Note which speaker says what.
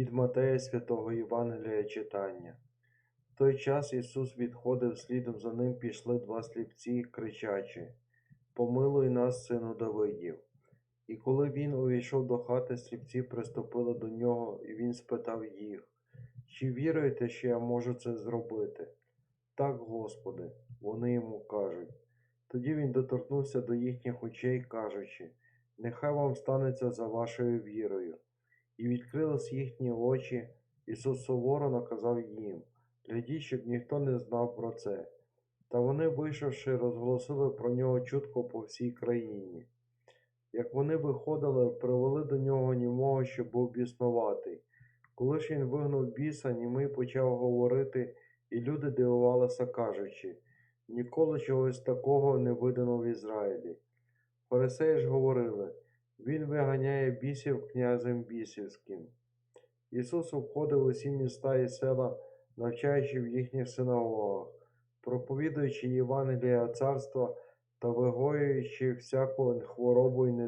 Speaker 1: Від Матея Святого Євангелія читання. В той час Ісус відходив, слідом за ним пішли два сліпці, кричачи Помилуй нас, сину Давидів. І коли він увійшов до хати, сліпці приступили до нього, і він спитав їх, чи віруєте, що я можу це зробити? Так, Господи, вони йому кажуть. Тоді він доторкнувся до їхніх очей, кажучи, нехай вам станеться за вашою вірою. І відкрились їхні очі, Ісус суворо наказав їм, глядіть, щоб ніхто не знав про це. Та вони, вийшовши, розголосили про нього чутко по всій країні. Як вони виходили, привели до нього німого, що був біснуватий. Коли ж він вигнав біса, німий почав говорити, і люди дивувалися, кажучи, ніколи чогось такого не видано в Ізраїлі. Фарисеї ж говорили, він виганяє бісів князем бісівським. Ісус обходив усі міста і села, навчаючи в їхніх синагогах, проповідуючи Євангелія царства та вигоюючи всяку хворобу і.